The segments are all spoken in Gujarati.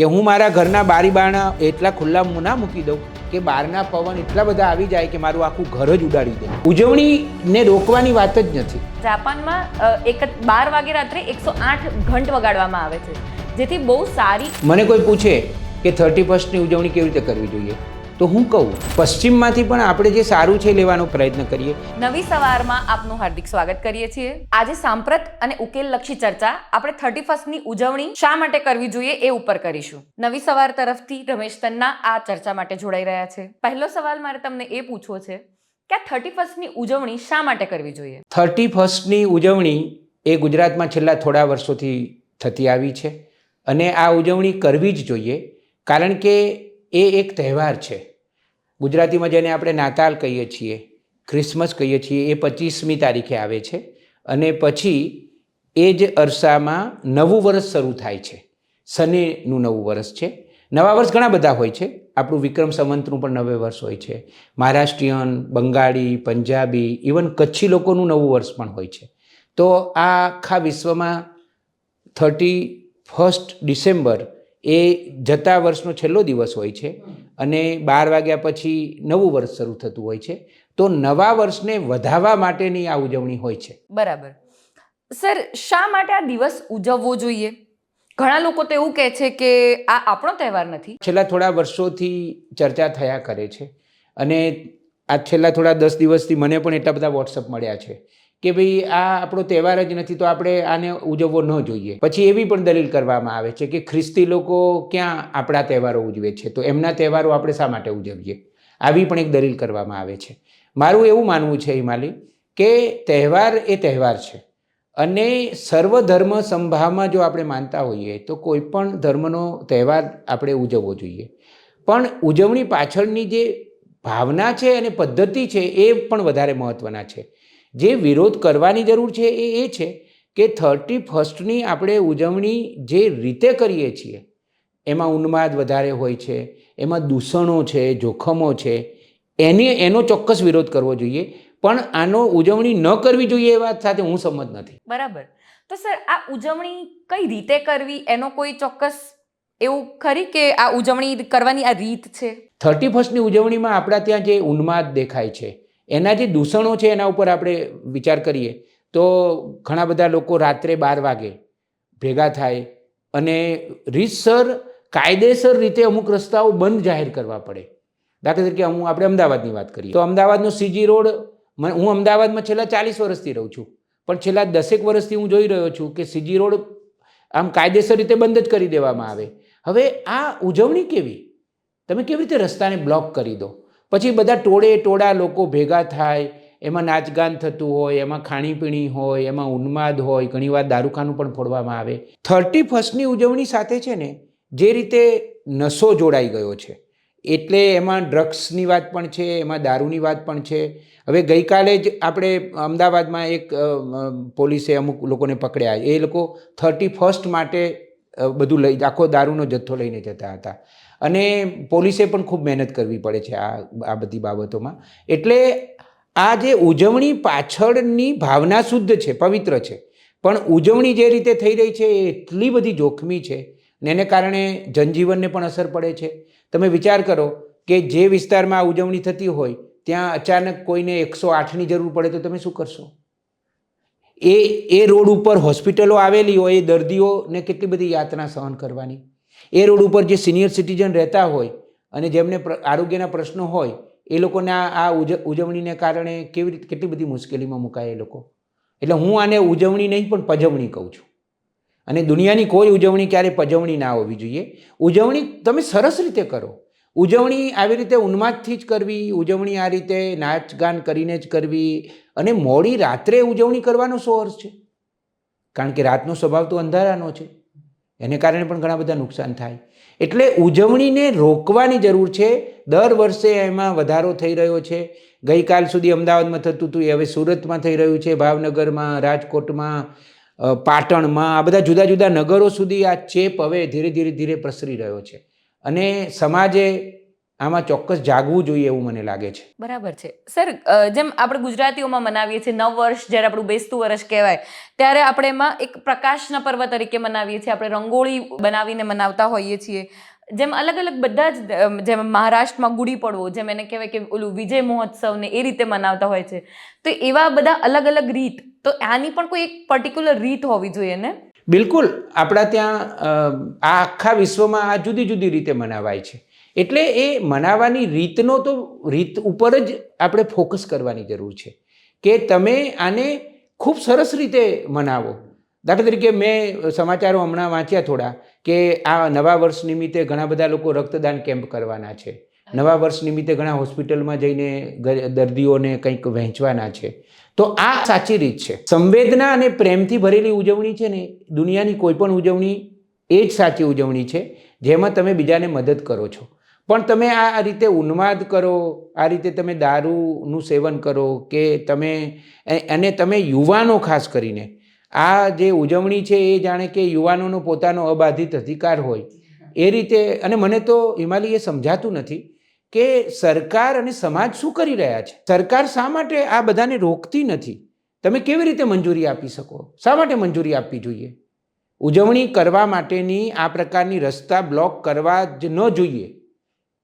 કે હું મારા ઘરના બારી બારણા એટલા ખુલ્લા હું ના મૂકી દઉં કે બહારના પવન એટલા બધા આવી જાય કે મારું આખું ઘર જ ઉડાડી દે. ઉજવણીને રોકવાની વાત જ નથી. જાપાનમાં એક બાર વાગે રાત્રે એકસો આઠ ઘંટ વગાડવામાં આવે છે. જેથી બહુ સારી મને કોઈ પૂછે કે થર્ટી ફર્સ્ટની ઉજવણી કેવી રીતે કરવી જોઈએ? તો હું કહું પશ્ચિમમાંથી પણ આપણે જે સારું છે લેવાનો પ્રયત્ન કરીએ. નવી સવારમાં આપનું હાર્દિક સ્વાગત કરીએ છીએ. આજે સાંપ્રત અને ઉકેલલક્ષી ચર્ચા આપણે થર્ટી ફર્સ્ટની ઉજવણી શા માટે કરવી જોઈએ એ ઉપર કરીશું. નવી સવાર તરફથી રમેશ તન્ના આ ચર્ચા માટે જોડાઈ રહ્યા છે. પહેલો સવાલ મારે તમને એ પૂછવો છે કે આ થર્ટી ફર્સ્ટની ઉજવણી શા માટે કરવી જોઈએ? થર્ટી ફર્સ્ટની ઉજવણી એ ગુજરાતમાં છેલ્લા થોડા વર્ષોથી થતી આવી છે અને આ ઉજવણી કરવી જ જોઈએ. કારણ કે એ એક તહેવાર છે. ગુજરાતીમાં જેને આપણે નાતાલ કહીએ છીએ ક્રિસમસ કહીએ છીએ, એ પચીસમી તારીખે આવે છે અને પછી એ જ અરસામાં નવું વર્ષ શરૂ થાય છે. શનિનું નવું વર્ષ છે. નવા વર્ષ ઘણા બધા હોય છે. આપણું વિક્રમ સંવંતનું પણ નવે વર્ષ હોય છે. મહારાષ્ટ્રીયન, બંગાળી, પંજાબી, ઇવન કચ્છી લોકોનું નવું વર્ષ પણ હોય છે. તો આ આખા વિશ્વમાં થર્ટી ફર્સ્ટ ડિસેમ્બર એ જતા વર્ષનો છેલ્લો દિવસ હોય છે અને બાર વાગ્યા પછી નવું વર્ષ શરૂ થતું હોય છે. તો નવા વર્ષને વધાવવા માટેની આ ઉજવણી હોય છે. બરાબર. સર શા માટે આ દિવસ ઉજવવો જોઈએ? ઘણા લોકો તો એવું કહે છે કે આ આપણો તહેવાર નથી. છેલ્લા થોડા વર્ષોથી ચર્ચા થયા કરે છે અને આ છેલ્લા થોડા દસ દિવસથી મને પણ એટલા બધા વોટ્સઅપ મળ્યા છે. કે ભાઈ આ આપણો તહેવાર જ નથી તો આપણે આને ઉજવવો ન જોઈએ. પછી એવી પણ દલીલ કરવામાં આવે છે કે ખ્રિસ્તી લોકો ક્યાં આપણા તહેવારો ઉજવે છે? તો એમના તહેવારો આપણે શા માટે ઉજવીએ? આવી પણ એક દલીલ કરવામાં આવે છે. મારું એવું માનવું છે હિમાલી, કે તહેવાર એ તહેવાર છે અને સર્વધર્મ સંભાવમાં જો આપણે માનતા હોઈએ તો કોઈ પણ ધર્મનો તહેવાર આપણે ઉજવવો જોઈએ. પણ ઉજવણી પાછળની જે ભાવના છે અને પદ્ધતિ છે એ પણ વધારે મહત્ત્વના છે. જે વિરોધ કરવાની જરૂર છે એ એ છે કે થર્ટી ફર્સ્ટની આપણે ઉજવણી જે રીતે કરીએ છીએ એમાં ઉન્માદ વધારે હોય છે એમાં દૂષણો છે જોખમો છે એને એનો ચોક્કસ વિરોધ કરવો જોઈએ. પણ આનો ઉજવણી ન કરવી જોઈએ એ વાત સાથે હું સંમત નથી. બરાબર. તો સર આ ઉજવણી કઈ રીતે કરવી? એનો કોઈ ચોક્કસ એવું ખરી કે આ ઉજવણી કરવાની આ રીત છે? થર્ટી ફર્સ્ટની ઉજવણીમાં આપણા ત્યાં જે ઉન્માદ દેખાય છે એના જે દૂષણો છે એના ઉપર આપણે વિચાર કરીએ, તો ઘણા બધા લોકો રાત્રે બાર વાગે ભેગા થાય અને રીતસર, કાયદેસર રીતે અમુક રસ્તાઓ બંધ જાહેર કરવા પડે. દાખલા તરીકે હું આપણે અમદાવાદની વાત કરીએ. તો અમદાવાદનો સીજી રોડ હું અમદાવાદમાં છેલ્લા ચાલીસ વર્ષથી રહું છું. પણ છેલ્લા દસેક વર્ષથી હું જોઈ રહ્યો છું કે સીજી રોડ આમ કાયદેસર રીતે બંધ જ કરી દેવામાં આવે. હવે આ ઉજવણી કેવી? તમે કેવી રીતે રસ્તાને બ્લોક કરી દો? પછી બધા ટોળે ટોળા લોકો ભેગા થાય, એમાં નાચગાન થતું હોય, એમાં ખાણીપીણી હોય, એમાં ઉન્માદ હોય, ઘણીવાર દારૂખાનું પણ ફોડવામાં આવે. થર્ટી ફર્સ્ટની ઉજવણી સાથે છે ને, જે રીતે નશો જોડાઈ ગયો છે. એટલે એમાં ડ્રગ્સની વાત પણ છે, એમાં દારૂની વાત પણ છે. હવે ગઈકાલે જ આપણે અમદાવાદમાં એક પોલીસે અમુક લોકોને પકડ્યા. એ લોકો થર્ટી ફર્સ્ટ માટે બધું લઈ, આખો દારૂનો જથ્થો લઈને જતા હતા. અને પોલીસે પણ ખૂબ મહેનત કરવી પડે છે આ આ બધી બાબતોમાં. એટલે આ જે ઉજવણી પાછળની ભાવના શુદ્ધ છે, પવિત્ર છે. પણ ઉજવણી જે રીતે થઈ રહી છે એ એટલી બધી જોખમી છે ને એને કારણે જનજીવનને પણ અસર પડે છે. તમે વિચાર કરો કે જે વિસ્તારમાં આ ઉજવણી થતી હોય, ત્યાં અચાનક કોઈને એકસો આઠની જરૂર પડે તો તમે શું કરશો? એ એ રોડ ઉપર હોસ્પિટલો આવેલી હોય, એ દર્દીઓને કેટલી બધી યાતના સહન કરવાની? એ રોડ ઉપર જે સિનિયર સિટીઝન રહેતા હોય અને જેમને આરોગ્યના પ્રશ્નો હોય, એ લોકોના આ ઉજ, ઉજવણીને કારણે કેવી રીતે, કેટલી બધી મુશ્કેલીમાં મુકાય એ લોકો. એટલે હું આને ઉજવણી નહીં, પણ પજવણી કહું છું. અને દુનિયાની કોઈ ઉજવણી ક્યારે પજવણી ના હોવી જોઈએ. ઉજવણી તમે સરસ રીતે કરો. ઉજવણી આવી રીતે ઉન્માદથી જ કરવી, ઉજવણી આ રીતે નાચ ગાન કરીને જ કરવી, અને મોડી રાત્રે ઉજવણી કરવાનો શું અર્થ છે? કારણ કે રાતનો સ્વભાવ તો અંધારાનો છે. એને કારણે પણ ઘણા બધા નુકસાન થાય. એટલે ઉજવણીને રોકવાની જરૂર છે. દર વર્ષે એમાં વધારો થઈ રહ્યો છે. ગઈકાલ સુધી અમદાવાદમાં થતું હતું, એ હવે સુરતમાં થઈ રહ્યું છે. ભાવનગરમાં, રાજકોટમાં પાટણમાં, આ બધા જુદા જુદા નગરો સુધી આ ચેપ હવે ધીરે ધીરે ધીરે પ્રસરી રહ્યો છે. અને સમાજે આમાં ચોક્કસ જાગવું જોઈએ એવું મને લાગે છે. બરાબર છે. સર જેમ આપણે ગુજરાતીઓમાં મનાવીએ છીએ નવ વર્ષ જ્યારે આપણું બેસતું વર્ષ કહેવાય ત્યારે આપણે એમાં એક પ્રકાશના પર્વ તરીકે મનાવીએ છીએ. આપણે રંગોળી બનાવીને મનાવતા હોઈએ છીએ. જેમ અલગ અલગ બધા જ જેમ મહારાષ્ટ્રમાં ગુડી પડવો જેમ એને કહેવાય કે ઓલું વિજય મહોત્સવને એ રીતે મનાવતા હોય છે. તો એવા બધા અલગ અલગ રીત તો આની પણ કોઈ એક પર્ટિક્યુલર રીત હોવી જોઈએ ને? બિલકુલ. આપણા ત્યાં આ આખા વિશ્વમાં આ જુદી જુદી રીતે મનાવાય છે. એટલે એ મનાવવાની રીતનો તો રીત ઉપર જ આપણે ફોકસ કરવાની જરૂર છે કે તમે આને ખૂબ સરસ રીતે મનાવો. દાખલા તરીકે મેં સમાચારો હમણાં વાંચ્યા થોડા કે આ નવા વર્ષ નિમિત્તે ઘણા બધા લોકો રક્તદાન કેમ્પ કરવાના છે. નવા વર્ષ નિમિત્તે ઘણા હોસ્પિટલમાં જઈને દર્દીઓને કંઈક વહેંચવાના છે. તો આ સાચી રીત છે. સંવેદના અને પ્રેમથી ભરેલી ઉજવણી છે ને, દુનિયાની કોઈ પણ ઉજવણી એ જ સાચી ઉજવણી છે, જેમાં તમે બીજાને મદદ કરો છો. પણ તમે આ રીતે ઉન્માદ કરો, આ રીતે તમે દારૂનું સેવન કરો કે તમે અને તમે યુવાનો ખાસ કરીને, આ જે ઉજવણી છે એ જાણે કે યુવાનોનો પોતાનો અબાધિત અધિકાર હોય. એ રીતે, અને મને તો હિમાલી એ સમજાતું નથી કે સરકાર અને સમાજ શું કરી રહ્યા છે? સરકાર શા માટે આ બધાને રોકતી નથી? તમે કેવી રીતે મંજૂરી આપી શકો? શા માટે મંજૂરી આપવી જોઈએ? ઉજવણી કરવા માટેની આ પ્રકારની રસ્તા બ્લોક કરવા જ ન જોઈએ.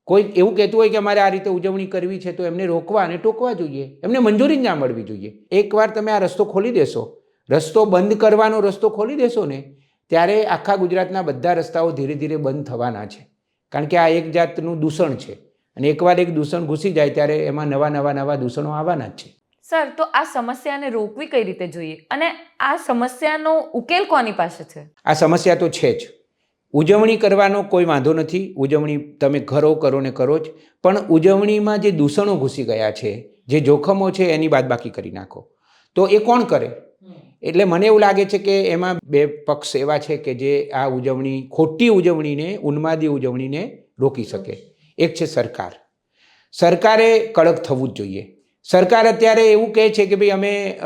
કોઈ એવું કહેતું હોય કે અમારે આ રીતે ઉજવણી કરવી છે તો એમને રોકવા અને ટોકવા જોઈએ. એમને મંજૂરી જ ના મળવી જોઈએ. એકવાર તમે આ રસ્તો ખોલી દેશો. રસ્તો બંધ કરવાનો રસ્તો ખોલી દેશો ને ત્યારે આખા ગુજરાતના બધા રસ્તાઓ ધીરે ધીરે બંધ થવાના છે. કારણ કે આ એક જાતનું દૂષણ છે. અને એકવાર એક દૂષણ ઘૂસી જાય ત્યારે એમાં નવા નવા નવા દૂષણો આવવાના જ છે. સર તો આ સમસ્યાને રોકવી કઈ રીતે જોઈએ? અને આ સમસ્યાનો ઉકેલ કોની પાસે છે? આ સમસ્યા તો છે જ. ઉજવણી કરવાનો કોઈ વાંધો નથી. ઉજવણી તમે કરો કરો ને કરો જ. પણ ઉજવણીમાં જે દૂષણો ઘૂસી ગયા છે, જે જોખમો છે, એની બાદબાકી કરી નાખો. તો એ કોણ કરે? એટલે મને એવું લાગે છે કે એમાં બે પક્ષ એવા છે કે જે આ ઉજવણી, ખોટી ઉજવણીને, ઉન્માદી ઉજવણીને રોકી શકે. એક છે સરકાર. સરકારે કડક થવું જ જોઈએ. સરકાર અત્યારે એવું કહે છે કે ભાઈ અમે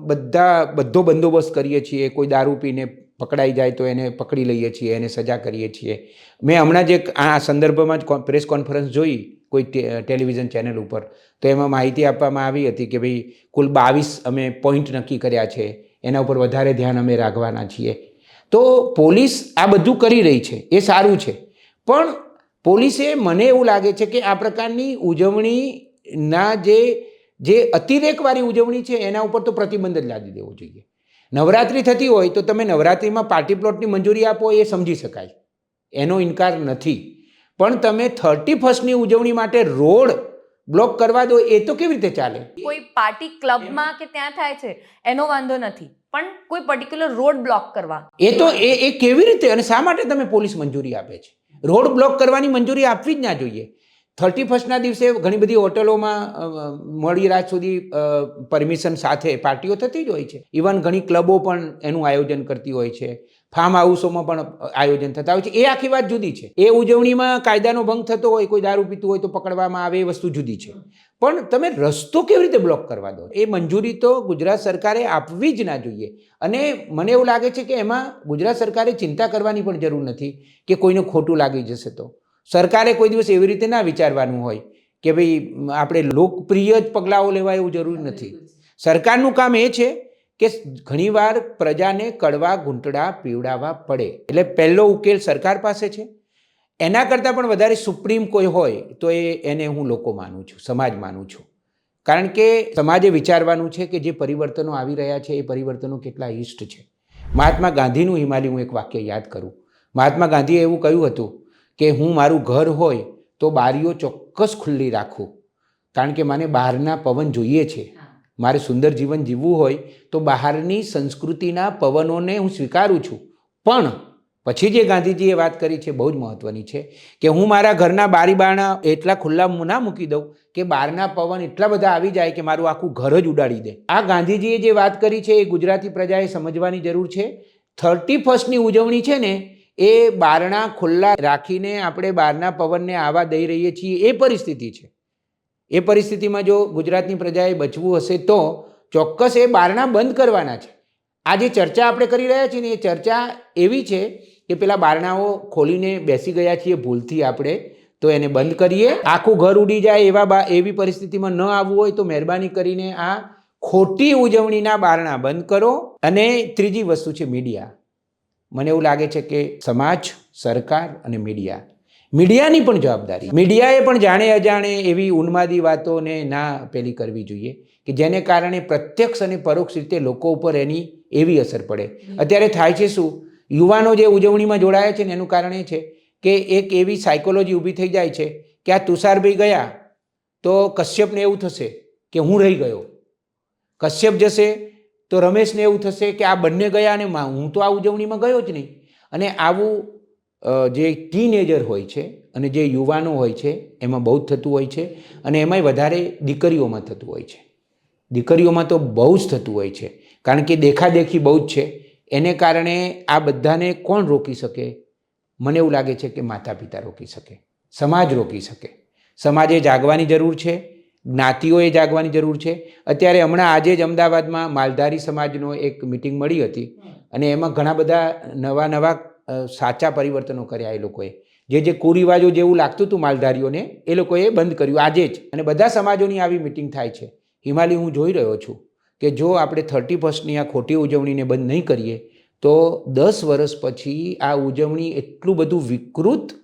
બધા, બધો બંદોબસ્ત કરીએ છીએ, કોઈ દારૂ પીને પકડાઈ જાય તો એને પકડી લઈએ છીએ, એને સજા કરીએ છીએ. મેં હમણાં જ એક આ સંદર્ભમાં જ પ્રેસ કોન્ફરન્સ જોઈ કોઈ ટેલિવિઝન ચેનલ ઉપર. તો એમાં માહિતી આપવામાં આવી હતી કે ભાઈ કુલ બાવીસ અમે પોઈન્ટ નક્કી કર્યા છે. એના ઉપર વધારે ધ્યાન અમે રાખવાના છીએ. તો પોલીસ આ બધું કરી રહી છે. એ સારું છે. પણ પોલીસે મને એવું લાગે છે કે આ પ્રકારની ઉજવણીના જે જે અતિરેકવાળી ઉજવણી છે એના ઉપર તો પ્રતિબંધ જ લાદી દેવો જોઈએ. નવરાત્રિ થતી હોય તો તમે નવરાત્રિમાં પાર્ટી પ્લોટની મંજૂરી આપો એ સમજી શકાય. એનો ઇનકાર નથી. પણ તમે થર્ટી ફર્સ્ટની ઉજવણી માટે રોડ બ્લોક કરવા દો એ તો કેવી રીતે ચાલે? કોઈ પાર્ટી ક્લબમાં કે ત્યાં થાય છે એનો વાંધો નથી. પણ કોઈ પર્ટિક્યુલર રોડ બ્લોક કરવા. એ તો એ એ કેવી રીતે અને શા માટે તમે પોલીસ મંજૂરી આપે છે? રોડ બ્લોક કરવાની મંજૂરી આપવી જ ના જોઈએ. થર્ટી ફર્સ્ટના દિવસે ઘણી બધી હોટલોમાં મળી રાત સુધી પરમિશન સાથે પાર્ટીઓ થતી જ હોય છે. ઇવન ઘણી ક્લબો પણ એનું આયોજન કરતી હોય છે. ફાર્મ હાઉસોમાં પણ આયોજન થતા હોય છે. એ આખી વાત જુદી છે. એ ઉજવણીમાં કાયદાનો ભંગ થતો હોય, કોઈ દારૂ પીતું હોય તો પકડવામાં આવે, એ વસ્તુ જુદી છે. પણ તમે રસ્તો કેવી રીતે બ્લોક કરવા દો? એ મંજૂરી તો ગુજરાત સરકારે આપવી જ ના જોઈએ. અને મને એવું લાગે છે કે એમાં ગુજરાત સરકારે ચિંતા કરવાની પણ જરૂર નથી કે કોઈને ખોટું લાગી જશે તો. સરકારે કોઈ દિવસ એવી રીતે ના વિચારવાનું હોય કે ભાઈ આપણે લોકપ્રિય જ પગલાઓ લેવા એવું જરૂર નથી. સરકારનું કામ એ છે કે ઘણીવાર પ્રજાને કડવા ઘૂંટડા પીવડાવવા પડે. એટલે પહેલો ઉકેલ સરકાર પાસે છે. એના કરતાં પણ વધારે સુપ્રીમ કોઈ હોય તો એ એને હું લોકો માનું છું સમાજ માનું છું. કારણ કે સમાજે વિચારવાનું છે કે જે પરિવર્તનો આવી રહ્યા છે એ પરિવર્તનો કેટલા ઇષ્ટ છે. મહાત્મા ગાંધીનું હિમાલય હું એક વાક્ય યાદ કરું. મહાત્મા ગાંધીએ એવું કહ્યું હતું કે હું મારું ઘર હોય તો બારીઓ ચોક્કસ ખુલ્લી રાખું. કારણ કે મને બહારના પવન જોઈએ છે. મારે સુંદર જીવન જીવવું હોય તો બહારની સંસ્કૃતિના પવનોને હું સ્વીકારું છું. પણ પછી જે ગાંધીજીએ વાત કરી છે બહુ જ મહત્વની છે કે હું મારા ઘરના બારી બારણા એટલા ખુલ્લા ના મૂકી દઉં કે બહારના પવન એટલા બધા આવી જાય કે મારું આખું ઘર જ ઉડાડી દે. આ ગાંધીજીએ જે વાત કરી છે એ ગુજરાતી પ્રજાએ સમજવાની જરૂર છે. થર્ટી ફર્સ્ટની ઉજવણી છે ને એ બારણા ખુલ્લા રાખીને આપણે બહારના પવનને આવવા દઈ રહીએ છીએ, એ પરિસ્થિતિ છે. એ પરિસ્થિતિમાં જો ગુજરાતની પ્રજાએ બચવું હશે તો ચોક્કસ એ બારણા બંધ કરવાના છે. આ જે ચર્ચા આપણે કરી રહ્યા છીએ ને એ ચર્ચા એવી છે કે પેલા બારણાઓ ખોલીને બેસી ગયા છીએ ભૂલથી આપણે, તો એને બંધ કરીએ. આખું ઘર ઉડી જાય એવા બા, એવી પરિસ્થિતિમાં ન આવવું હોય તો મહેરબાની કરીને આ ખોટી ઉજવણીના બારણા બંધ કરો. અને ત્રીજી વસ્તુ છે મીડિયા. મને એવું લાગે છે કે સમાજ સરકાર અને મીડિયા મીડિયાની પણ જવાબદારી. મીડિયાએ પણ જાણે અજાણે એવી ઉન્માદી વાતોને ના પેલી કરવી જોઈએ કે જેને કારણે પ્રત્યક્ષ અને પરોક્ષ રીતે લોકો ઉપર એની એવી અસર પડે. અત્યારે થાય છે શું? યુવાનો જે ઉજવણીમાં જોડાયા છે ને એનું કારણ એ છે કે એક એવી સાયકોલોજી ઊભી થઈ જાય છે કે આ તુષારભાઈ ગયા તો કશ્યપને એવું થશે કે હું રહી ગયો. કશ્યપ જશે તો રમેશને એવું થશે કે આ બંને ગયા અને હું તો આ ઉજવણીમાં ગયો જ નહીં. અને આવું જે ટીનેજર હોય છે અને જે યુવાનો હોય છે, એમાં બહુ જ થતું હોય છે અને એમાંય વધારે દીકરીઓમાં થતું હોય છે. દીકરીઓમાં તો બહુ જ થતું હોય છે. કારણ કે દેખાદેખી બહુ જ છે. એને કારણે આ બધાને કોણ રોકી શકે? મને એવું લાગે છે કે માતા પિતા રોકી શકે. સમાજ રોકી શકે. સમાજે જાગવાની જરૂર છે. જ્ઞાતિઓએ જાગવાની જરૂર છે. અત્યારે હમણાં આજે જ અમદાવાદમાં માલધારી સમાજનો એક મિટિંગ મળી હતી અને એમાં ઘણા બધા નવા નવા સાચા પરિવર્તનો કર્યા એ લોકોએ. જે જે કુરિવાજો જેવું લાગતું હતું માલધારીઓને, એ લોકોએ બંધ કર્યું આજે જ. અને બધા સમાજોની આવી મિટિંગ થાય છે. હિમાલય હું જોઈ રહ્યો છું કે જો આપણે થર્ટી ફર્સ્ટની આ ખોટી ઉજવણીને બંધ નહીં કરીએ, તો દસ વર્ષ પછી આ ઉજવણી એટલું બધું વિકૃત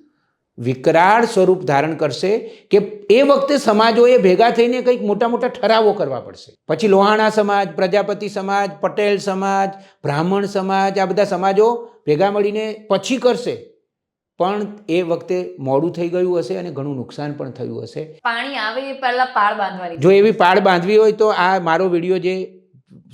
વિકરાળ સ્વરૂપ ધારણ કરશે કે એ વખતે સમાજોએ ભેગા થઈને કંઈક મોટા મોટા ઠરાવો કરવા પડશે. પછી લોહાણા સમાજ પ્રજાપતિ સમાજ પટેલ સમાજ બ્રાહ્મણ સમાજ આ બધા સમાજો ભેગા મળીને પછી કરશે. પણ એ વખતે મોડું થઈ ગયું હશે અને ઘણું નુકસાન પણ થયું હશે. પાણી આવે એ પહેલા પાળ બાંધવાની. જો એવી પાળ બાંધવી હોય તો આ મારો વીડિયો જે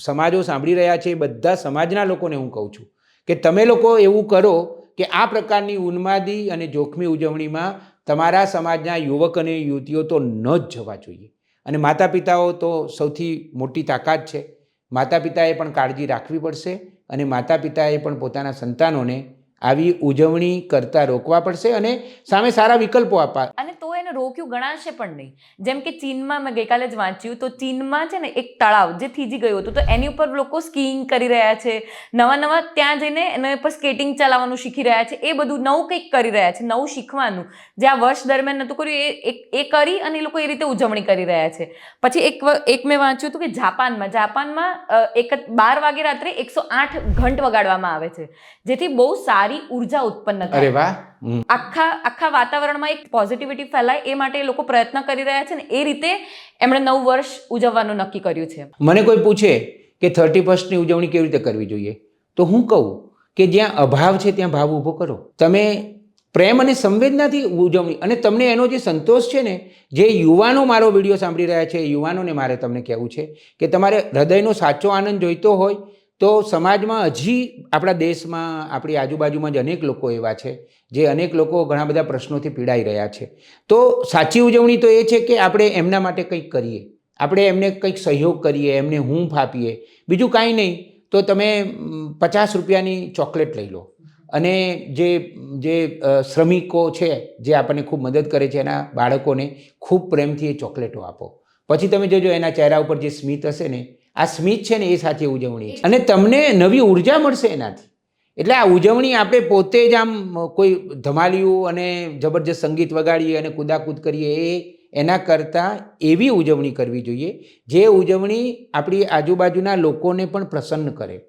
સમાજો સાંભળી રહ્યા છે એ બધા સમાજના લોકોને હું કહું છું કે તમે લોકો એવું કરો કે આ પ્રકારની ઉન્માદી અને જોખમી ઉજવણીમાં તમારા સમાજના યુવક અને યુવતીઓ તો ન જ જવા જોઈએ. અને માતા પિતાઓ તો સૌથી મોટી તાકાત છે. માતા પિતાએ પણ કાળજી રાખવી પડશે અને માતા પિતાએ પણ પોતાના સંતાનોને આવી ઉજવણી કરતા રોકવા પડશે અને સામે સારા વિકલ્પો આપવા અને એને રોક્યું ગણાશે પણ નહીં. જેમ કે ચીનમાં મેં ગઈકાલે જ વાંચ્યું તો ચીનમાં છે ને એક તળાવ જે થીજી ગયું હતું તો એની ઉપર લોકો સ્કીઈંગ કરી રહ્યા છે નવા નવા ત્યાં જઈને એના પર સ્કેટિંગ ચલાવવાનું શીખી રહ્યા છે એ બધું નવું કંઈક કરી રહ્યા છે નવું શીખવાનું. જે આ વર્ષ દરમિયાન નહોતું કર્યું એ એક એ કરી અને એ લોકો એ રીતે ઉજવણી કરી રહ્યા છે. પછી એક એક મેં વાંચ્યું હતું કે જાપાનમાં જાપાનમાં એક બાર વાગે રાત્રે એકસો આઠ ઘંટ વગાડવામાં આવે છે જેથી બહુ સારી ઊર્જા ઉત્પન્ન થાય. આખા આખા વાતાવરણમાં એક પોઝિટિવિટી ફેલાય એ માટે એ લોકો પ્રયત્ન કરી રહ્યા છે ને એ રીતે એમણે નવું વર્ષ ઉજવવાનું નક્કી કર્યું છે. મને કોઈ પૂછે કે થર્ટી ફર્સ્ટની ઉજવણી કેવી રીતે કરવી જોઈએ? તો હું કહું કે જ્યાં અભાવ છે ત્યાં ભાવ ઊભો કરો. તમે પ્રેમ અને સંવેદનાથી ઉજવણી અને તમને એનો જે સંતોષ છે ને, જે યુવાનો મારો વીડિયો સાંભળી રહ્યા છે યુવાનોને મારે તમને કહેવું છે કે તમારે હૃદયનો સાચો આનંદ જોઈતો હોય તો સમાજમાં હજી આપણા દેશમાં, આપણી આજુબાજુમાં જ અનેક લોકો એવા છે, જે અનેક લોકો ઘણા બધા પ્રશ્નોથી પીડાઈ રહ્યા છે. તો સાચી ઉજવણી તો એ છે કે આપણે એમના માટે કંઈક કરીએ. આપણે એમને કંઈક સહયોગ કરીએ, એમને હૂંફ આપીએ. બીજું કાંઈ નહીં, તો તમે પચાસ રૂપિયાની ચોકલેટ લઈ લો. અને જે જે શ્રમિકો છે, જે આપણને ખૂબ મદદ કરે છે એના બાળકોને ખૂબ પ્રેમથી એ ચોકલેટો આપો. પછી તમે જોજો એના ચહેરા ઉપર જે સ્મિત હશે ને આ સ્મિત છે ને એ સાચી ઉજવણી છે. અને તમને નવી ઊર્જા મળશે એનાથી. એટલે આ ઉજવણી આપણે પોતે જ આમ કોઈ ધમાલિયું અને જબરજસ્ત સંગીત વગાડીએ અને કૂદાકૂદ કરીએ એ એના કરતાં એવી ઉજવણી કરવી જોઈએ જે ઉજવણી આપણી આજુબાજુના લોકોને પણ પ્રસન્ન કરે.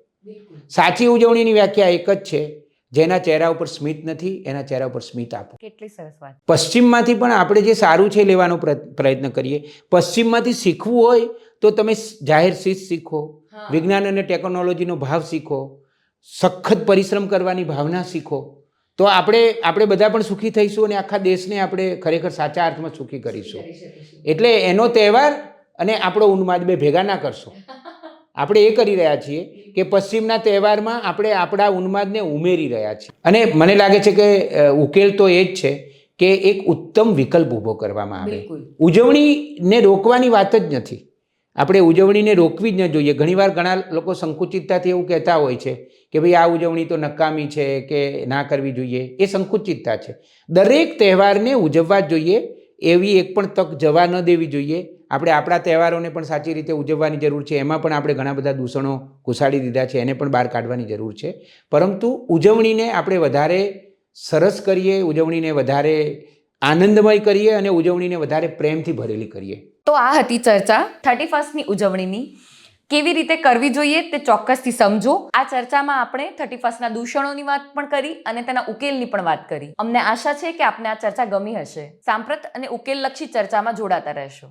સાચી ઉજવણીની વ્યાખ્યા એક જ છે. જેના ચહેરા ઉપર સ્મિત નથી એના ચહેરા ઉપર સ્મિત આપો. કેટલી સરસ વાત. પશ્ચિમમાંથી પણ આપણે જે સારું છે લેવાનો પ્ર- પ્રયત્ન કરીએ પશ્ચિમમાંથી શીખવું હોય તો તમે જાહેર શિસ્ત શીખો વિજ્ઞાન અને ટેકનોલોજીનો ભાવ શીખો સખત પરિશ્રમ કરવાની ભાવના શીખો તો આપણે આપણે બધા પણ સુખી થઈશું અને આખા દેશને આપણે ખરેખર સાચા અર્થમાં સુખી કરીશું. એટલે એનો તહેવાર અને આપણો ઉન્માદ બે ભેગા ના કરશો. આપણે એ કરી રહ્યા છીએ કે પશ્ચિમના તહેવારમાં આપણે આપણા ઉન્માદને ઉમેરી રહ્યા છીએ. અને મને લાગે છે કે ઉકેલ તો એ જ છે કે એક ઉત્તમ વિકલ્પ ઊભો કરવામાં આવે. ઉજવણીને રોકવાની વાત જ નથી. આપણે ઉજવણીને રોકવી જ ન જોઈએ. ઘણીવાર ઘણા લોકો સંકુચિતતાથી એવું કહેતા હોય છે કે ભાઈ આ ઉજવણી તો નકામી છે કે ના કરવી જોઈએ. એ સંકુચિતતા છે. દરેક તહેવારને ઉજવવા જ જોઈએ. એવી એક પણ તક જવા ન દેવી જોઈએ. આપણે આપણા તહેવારોને પણ સાચી રીતે ઉજવવાની જરૂર છે. એમાં પણ આપણે ઘણા બધા દૂષણો ઘુસાડી દીધા છે, એને પણ બહાર કાઢવાની જરૂર છે. પરંતુ ઉજવણીને આપણે વધારે સરસ કરીએ, ઉજવણીને વધારે આનંદમય કરીએ અને ઉજવણીને વધારે પ્રેમથી ભરેલી કરીએ. તો આ હતી ચર્ચા. થર્ટી ફર્સ્ટની ઉજવણીની. કેવી રીતે કરવી જોઈએ તે ચોક્કસથી સમજો. આ ચર્ચામાં આપણે થર્ટી ફર્સ્ટના દૂષણોની વાત પણ કરી અને તેના ઉકેલની પણ વાત કરી. અમને આશા છે કે આપને આ ચર્ચા ગમી હશે. સાંપ્રત અને ઉકેલલક્ષી ચર્ચામાં જોડાતા રહેશો.